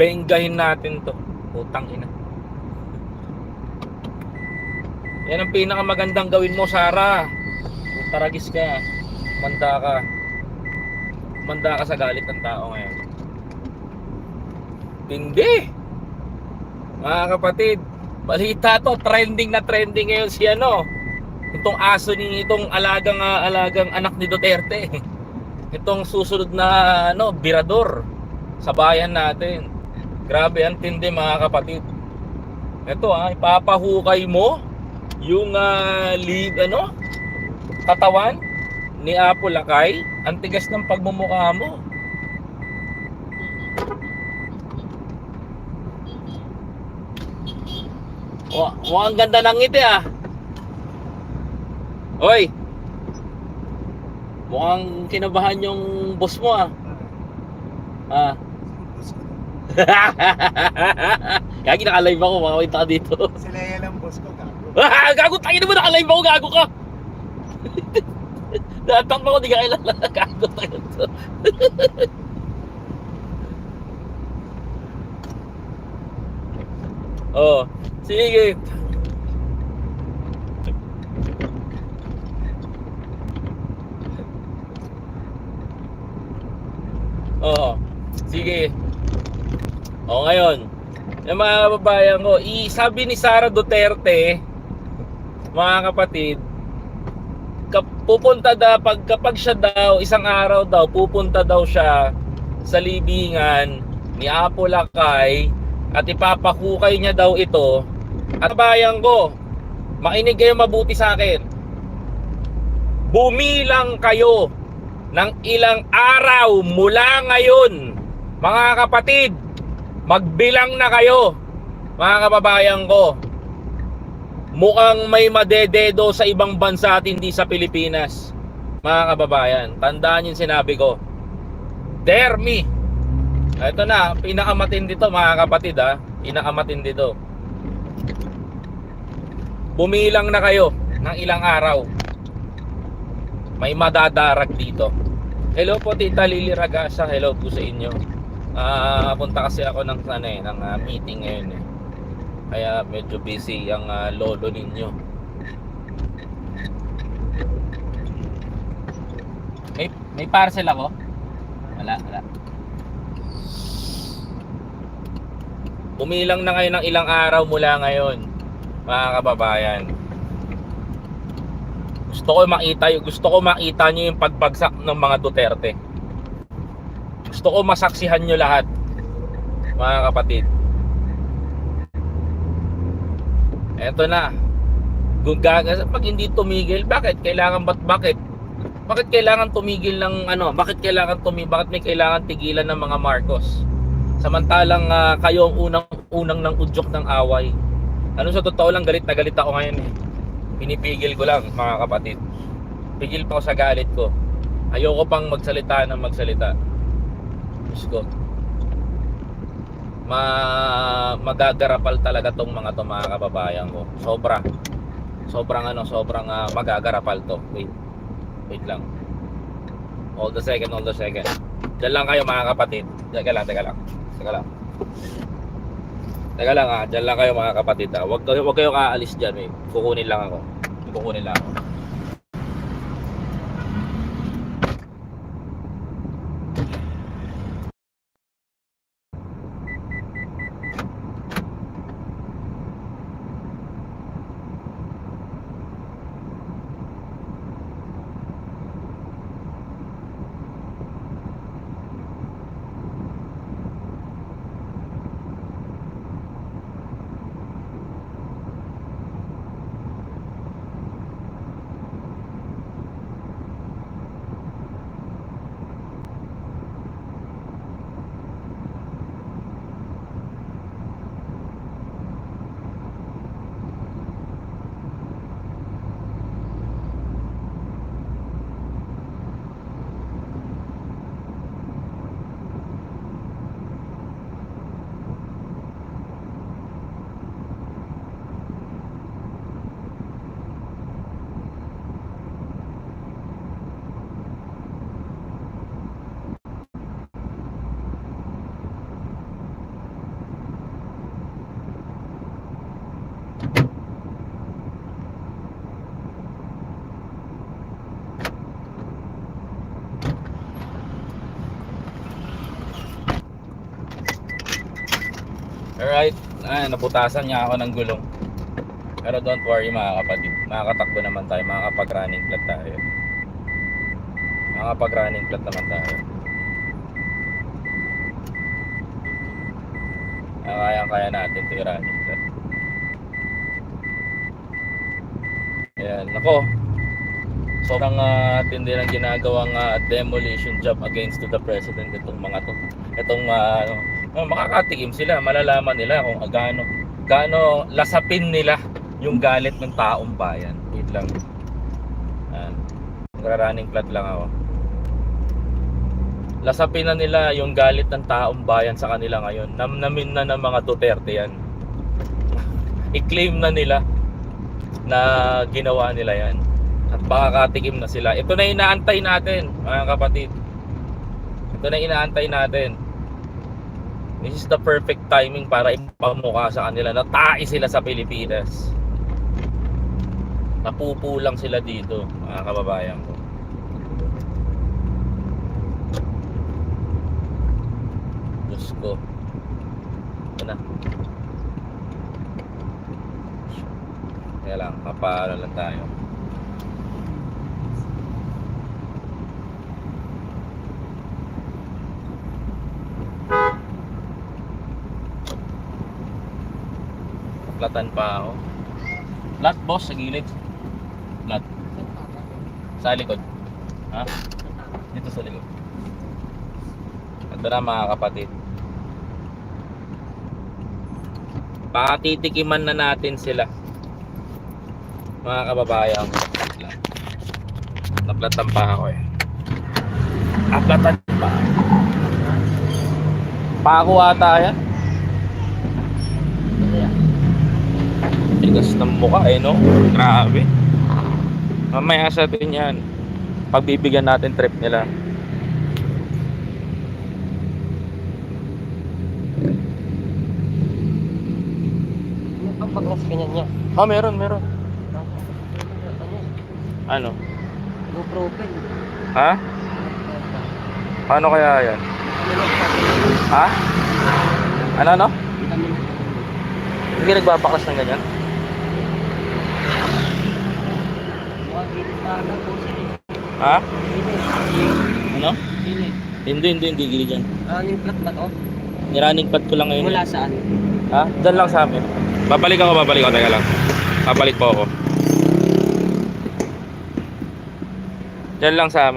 Benggahin natin to. Putang ina. Yan ang pinakamagandang gawin mo, Sara. Taragis ka, manda ka. Manda ka sa galit ng tao ngayon. Hindi. Mga kapatid, balita to, trending na trending ngayon si ano. Itong aso ni itong alagang ah, alagang anak ni Duterte. Itong susunod na ano, birador sa bayan natin. Grabe ang tindi mga kapatid. Ito ah, ipapahukay mo yung uh, lead ano katawan ni Apo Lakay ang tigas ng pagmumukha mo Wa, wa ang ganda ng ngiti ah. Hoy. Mukhang kinabahan yung boss mo ah. Ah. Gagi naka-live ako, makawita ka dito. Sila yan ang boss ko, gago. Ah, gago, tayo mo naka-live ako, gago ka. Datang ako, di ka kailangan. Gago tayo to. oh, sige. Oo. Sige. O ngayon, yung mga kababayan ko, sabi ni Sara Duterte, mga kapatid, kap, pupunta daw pag kapag siya daw isang araw daw pupunta daw siya sa libingan ni Apo Lakay at ipapakukay niya daw ito. At bayan ko makinig kayo mabuti sa akin. Bumilang kayo ng ilang araw mula ngayon mga kapatid magbilang na kayo mga kababayan ko mukhang may madededo sa ibang bansa at hindi sa Pilipinas. Mga kababayan, tandaan yung sinabi ko. Dare me. Ito na, pinakamatindi to mga kapatid ha. Pinakamatindi to. Bumilang na kayo ng ilang araw. May madadarag dito. Hello po Tita Lily Ragasa. Hello po sa inyo. Ah, punta kasi ako ng ano eh, ng ah, meeting ngayon eh. Kaya medyo busy ang ah, lolo ninyo. May, may parcel ako? Wala, wala. Umilang na kayo ng ilang araw mula ngayon, mga kababayan. Gusto ko makita, gusto ko makita niyo yung pagbagsak ng mga Duterte. Gusto ko masaksihan niyo lahat, mga kapatid. Eto na. Kung gagas, pag hindi tumigil, bakit? Kailangan ba't bakit? Bakit kailangan tumigil ng ano? Bakit kailangan tumigil? Bakit may kailangan tigilan ng mga Marcos? Samantalang ah, kayo ang unang unang ng udyok ng away. Ano sa totoo lang galit na galit ako ngayon eh. Pinipigil ko lang mga kapatid. Pigil pa ako sa galit ko. Ayoko pang magsalita ng magsalita. Diyos ko ma magagarapal talaga tong mga to mga kababayan ko. Sobra. Sobrang ano, sobrang ah, magagarapal to. Wait. Wait lang. Hold the second, hold the second. Diyan lang kayo mga kapatid. Teka lang, teka lang. Teka lang. Teka lang ah, diyan lang kayo mga kapatid ah. Huwag kayo, huwag kayo kaalis diyan eh. Kukunin lang ako. Kukunin lang ako. Ah, naputasan niya ako ng gulong. Pero don't worry mga kapatid, makakatakbo naman tayo, makakapag-running flat tayo. Makakapag-running flat naman tayo. Ah, Kaya-kaya natin ito running flat. Ayan, nako. Sobrang uh, tindi ng ginagawang ah, demolition job against to the president itong mga to. Itong ano, oh, makakatikim sila, malalaman nila kung gaano gaano lasapin nila yung galit ng taong bayan. Wait lang. Ayan. Nagra-running flat lang ako. Lasapin na nila yung galit ng taong bayan sa kanila ngayon. Namnamin na ng mga Duterte yan. I-claim na nila na ginawa nila yan. At makakatikim na sila. Ito na inaantay natin, mga kapatid. Ito na inaantay natin. This is the perfect timing para ipamukha sa kanila na tae sila sa Pilipinas. Napupulang sila dito, mga kababayan ko. Diyos ko. Ito na. Kaya lang, kapaano lang tayo. Platan pa ako. Flat boss sa gilid. Flat. Sa likod. Ha? Dito sa likod. Ito na mga kapatid. Patitikiman na natin sila. Mga kababayan. Naplatan pa ako eh. Naplatan pa. Pako ata yan. Tigas ng mukha eh no? Grabe. Mamaya sa atin yan. Pagbibigyan natin trip nila. Ang paglas ganyan niya. Oh, meron, meron. Ano? GoPro pen. Ha? Paano kaya yan? Ha? Ano, ano? Hindi nagbabaklas ng ganyan? Mga gilid na lang po sila. Ha? Ano? Gilid. Hindi, hindi, hindi gili dyan. Ano yung plat ba to? Nirunning pad ko lang ngayon. Mula saan? Ha? Diyan lang sa amin. Babalik ako, babalik ako. Teka lang. Babalik po ako. Diyan lang sa amin.